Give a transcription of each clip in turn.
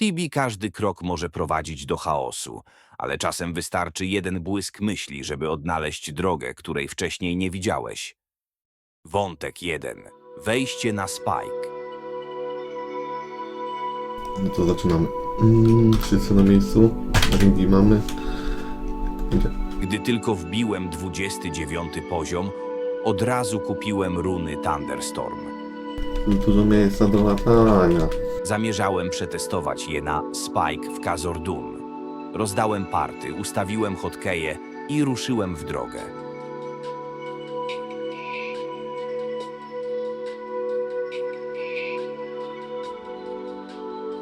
Tibi każdy krok może prowadzić do chaosu, ale czasem wystarczy jeden błysk myśli, żeby odnaleźć drogę, której wcześniej nie widziałeś. Wątek 1. Wejście na Spike. No to zaczynamy. Mm, wszyscy na miejscu. Ringi mamy. Będzie. Gdy tylko wbiłem 29 poziom, od razu kupiłem runy Thunderstorm. Dużo miejsca do latania. Zamierzałem przetestować je na Spike w Kazordun. Rozdałem party, ustawiłem hotkeje i ruszyłem w drogę.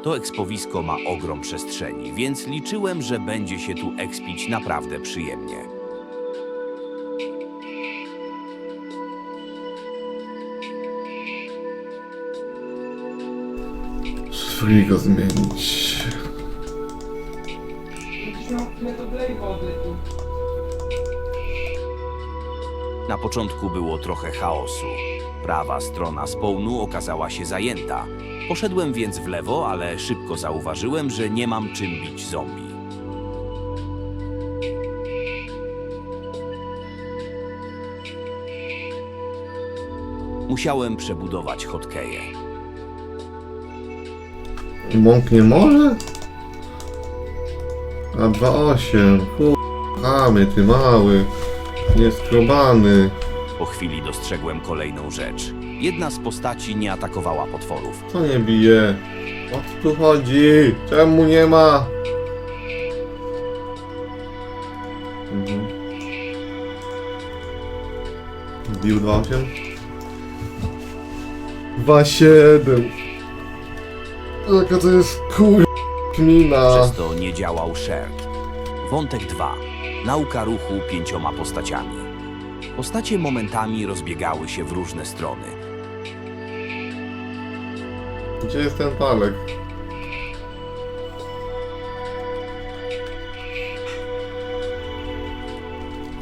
To ekspowisko ma ogrom przestrzeni, więc liczyłem, że będzie się tu ekspić naprawdę przyjemnie. Zmienić. Wlej wody tu. Na początku było trochę chaosu. Prawa strona spawnu okazała się zajęta. Poszedłem więc w lewo, ale szybko zauważyłem, że nie mam czym bić zombie. Musiałem przebudować hotkeje. Mąk nie może? A 2,8. Chamy, ty mały. Nieskrobany. Po chwili dostrzegłem kolejną rzecz. Jedna z postaci nie atakowała potworów. Co nie bije? O co tu chodzi? Czemu nie ma? Mhm. Bił 2,8? 2,7. Jaka to jest kur... Kmina. Przez to nie działał Shared. Wątek 2. Nauka ruchu pięcioma postaciami. Postacie momentami rozbiegały się w różne strony. Gdzie jest ten palek?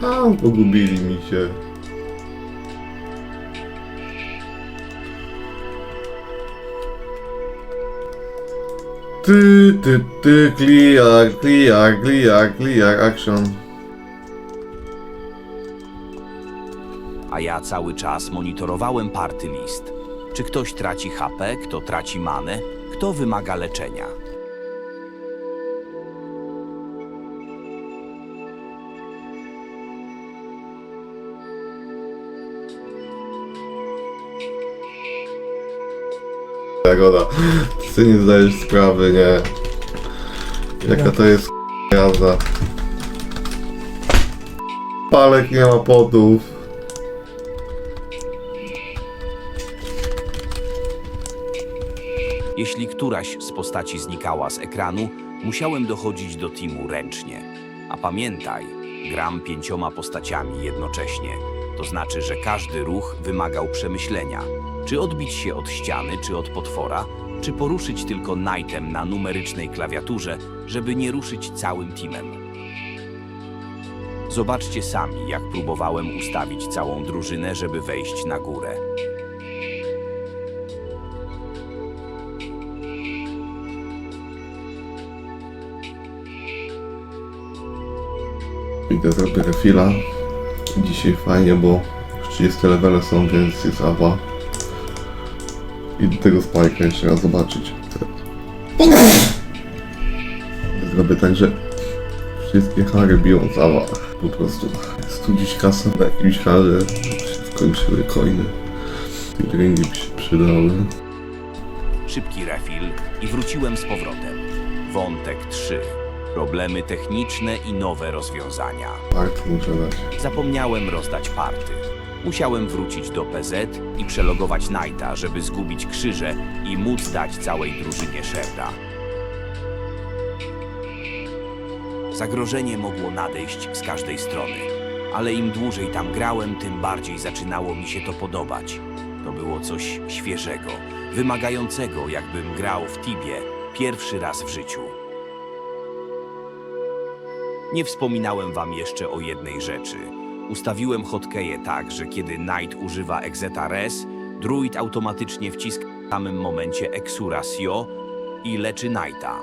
A, pogubili mi się. Ty, ty, ty, clear, clear, clear, clear, action. a ja cały czas monitorowałem party list. Czy ktoś traci HP, kto traci manę, kto wymaga leczenia. Jagoda, ty nie zdajesz sprawy, nie? Jaka to jest jazda. Palek nie ma podów. Jeśli któraś z postaci znikała z ekranu, musiałem dochodzić do teamu ręcznie. A pamiętaj, gram pięcioma postaciami jednocześnie. To znaczy, że każdy ruch wymagał przemyślenia. Czy odbić się od ściany, czy od potwora, czy poruszyć tylko knightem na numerycznej klawiaturze, żeby nie ruszyć całym teamem. Zobaczcie sami, jak próbowałem ustawić całą drużynę, żeby wejść na górę. Idę zrobię refila. Dzisiaj fajnie, bo już 30 levele są, więc jest awa. I do tego spajka jeszcze raz zobaczyć. Zrobię tak, że wszystkie hary biją z awa. Po prostu studzić kasę na jakimś harze. Skończyły coiny. I ringi by się przydały. Szybki refil i wróciłem z powrotem. Wątek 3. Problemy techniczne i nowe rozwiązania. Part muszę dać. Zapomniałem rozdać party. Musiałem wrócić do PZ i przelogować Knighta, żeby zgubić krzyże i móc dać całej drużynie Sherda. Zagrożenie mogło nadejść z każdej strony, ale im dłużej tam grałem, tym bardziej zaczynało mi się to podobać. To było coś świeżego, wymagającego, jakbym grał w Tibie pierwszy raz w życiu. Nie wspominałem wam jeszcze o jednej rzeczy. Ustawiłem hotkeje tak, że kiedy Knight używa Exeta Res, druid automatycznie wciska w samym momencie Exura Sio i leczy Knighta.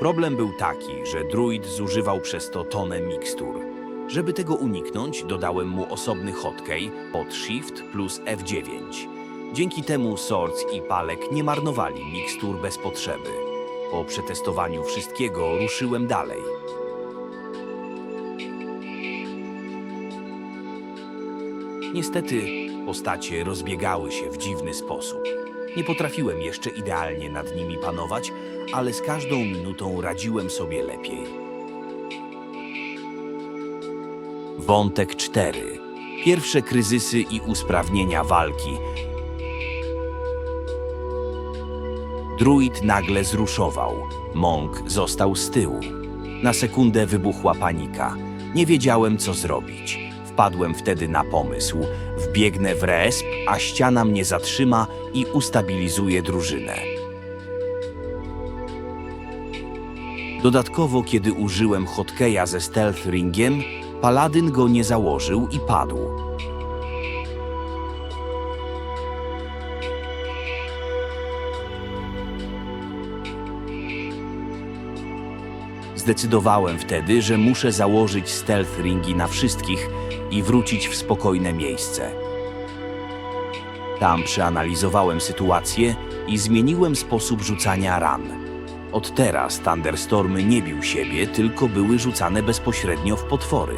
Problem był taki, że druid zużywał przez to tonę mikstur. Żeby tego uniknąć, dodałem mu osobny hotkey pod Shift plus F9. Dzięki temu Swords i Palek nie marnowali mikstur bez potrzeby. Po przetestowaniu wszystkiego ruszyłem dalej. Niestety, postacie rozbiegały się w dziwny sposób. Nie potrafiłem jeszcze idealnie nad nimi panować, ale z każdą minutą radziłem sobie lepiej. Wątek 4. Pierwsze kryzysy i usprawnienia walki. Druid nagle zruszował. Monk został z tyłu. Na sekundę wybuchła panika. Nie wiedziałem, co zrobić. Wpadłem wtedy na pomysł. Wbiegnę w resp, a ściana mnie zatrzyma i ustabilizuje drużynę. Dodatkowo, kiedy użyłem hotkeya ze stealth ringiem, paladyn go nie założył i padł. Zdecydowałem wtedy, że muszę założyć stealth ringi na wszystkich i wrócić w spokojne miejsce. Tam przeanalizowałem sytuację i zmieniłem sposób rzucania ran. Od teraz Thunderstormy nie bił siebie, tylko były rzucane bezpośrednio w potwory.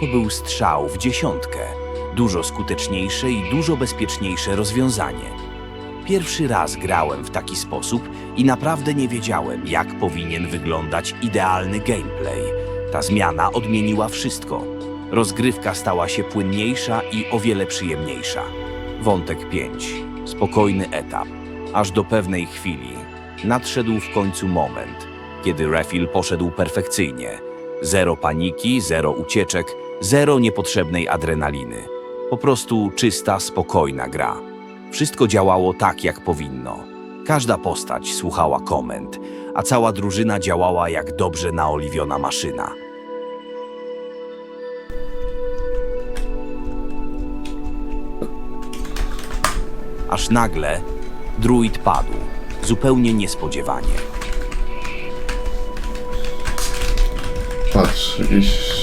To był strzał w dziesiątkę. Dużo skuteczniejsze i dużo bezpieczniejsze rozwiązanie. Pierwszy raz grałem w taki sposób i naprawdę nie wiedziałem, jak powinien wyglądać idealny gameplay. Ta zmiana odmieniła wszystko. Rozgrywka stała się płynniejsza i o wiele przyjemniejsza. Wątek 5. Spokojny etap. Aż do pewnej chwili nadszedł w końcu moment, kiedy refill poszedł perfekcyjnie. Zero paniki, zero ucieczek, zero niepotrzebnej adrenaliny. Po prostu czysta, spokojna gra. Wszystko działało tak, jak powinno. Każda postać słuchała komend, a cała drużyna działała jak dobrze naoliwiona maszyna. Aż nagle druid padł, zupełnie niespodziewanie. Patrz, jakieś...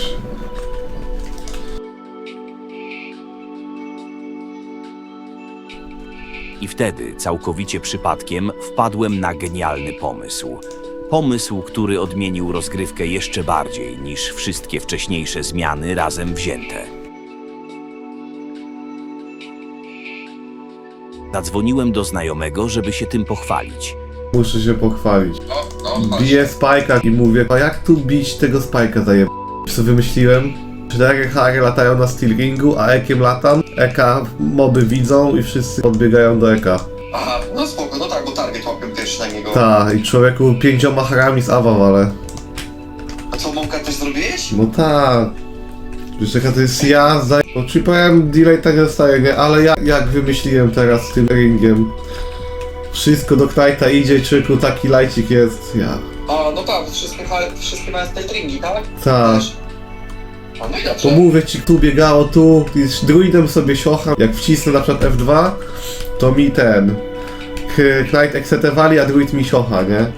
I wtedy, całkowicie przypadkiem, wpadłem na genialny pomysł. Pomysł, który odmienił rozgrywkę jeszcze bardziej niż wszystkie wcześniejsze zmiany razem wzięte. Zadzwoniłem do znajomego, żeby się tym pochwalić. Muszę się pochwalić. Biję spajka i mówię, a jak tu bić tego spajka zajeb... Co wymyśliłem? Cztery hary latają na steel ringu, a ekiem latam. Eka moby widzą i wszyscy podbiegają do eka. Aha, no spoko, no tak, bo target łapią pierwszy na niego. Ta, i człowieku pięcioma harami z awa ale. A co, Monka też zrobiłeś? No ta. Wiesz jaka to jest jazda. No ci powiem, delay tak nie dostaje, nie? Ale ja, jak wymyśliłem teraz z tym ringiem. Wszystko do Knighta idzie, człowieku taki lajcik jest. Ja. A, no tak, wszystkie, ha- wszystkie mają stringi, tak? Ta. Też. Dobrze. mówię ci, tu biegało, tu, z druidem sobie siocham. Jak wcisnę na przykład F2, to mi ten. Knight eksetewali, a druid mi siocha, nie?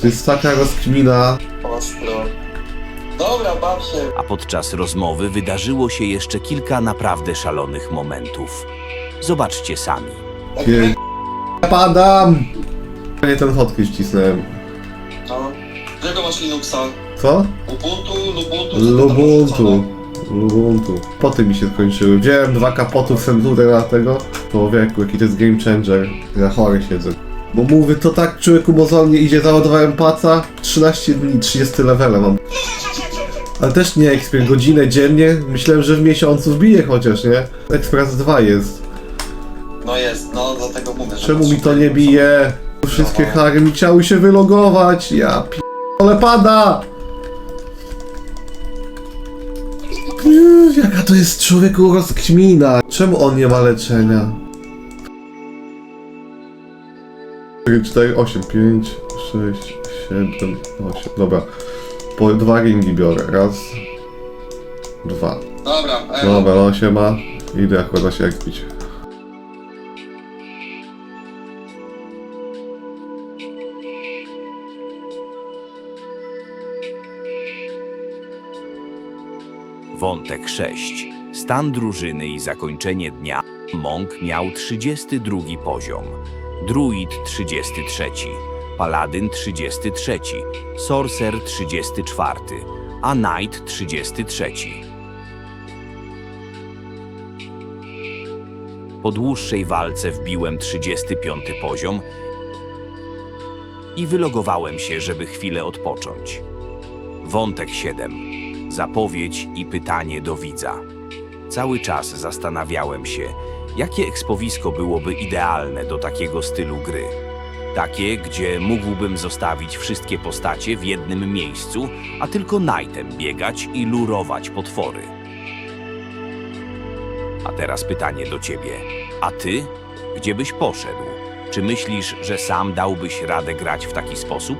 To jest taka rozkmina. Ostro. Dobra, baw się. A podczas rozmowy wydarzyło się jeszcze kilka naprawdę szalonych momentów. Zobaczcie sami. Pier... Padam! Nie ten hotkey wcisnąłem. No. Którego masz Linuxa? Co? Ubuntu, Lubuntu? Lubuntu. Lubuntu. Poty mi się skończyły. Wziąłem dwa kapotów Sentury na tego. Człowieku, jaki to jest game changer. Ja chory siedzę. Bo mówię, to tak człowieku mozolnie idzie, załadowałem paca, 13 dni, 30 levele mam. Ale też nie ekspier, godzinę dziennie. Myślałem, że w miesiącu wbije chociaż, nie? Ekspres 2 jest. No jest, no dlatego mówię, że... Czemu mi to nie bije? Wszystkie hary mi chciały się wylogować. Ja pi... Ale pada! Jaka to jest człowieku rozkmina? Czemu on nie ma leczenia? 4, 4, 8, 5, 6, 7, 8. Dobra. Po dwa ringi biorę. Raz. Dwa. Dobra, e, Dobra, no się ma. Idę akurat się jak pić. Wątek 6. Stan drużyny i zakończenie dnia. Monk miał 32 poziom. Druid 33. Paladyn 33. Sorcerer 34. A Knight 33. Po dłuższej walce wbiłem 35 poziom i wylogowałem się, żeby chwilę odpocząć. Wątek 7. Zapowiedź i pytanie do widza. Cały czas zastanawiałem się, jakie ekspowisko byłoby idealne do takiego stylu gry. Takie, gdzie mógłbym zostawić wszystkie postacie w jednym miejscu, a tylko Knightem biegać i lurować potwory. A teraz pytanie do ciebie. A ty? Gdzie byś poszedł? Czy myślisz, że sam dałbyś radę grać w taki sposób?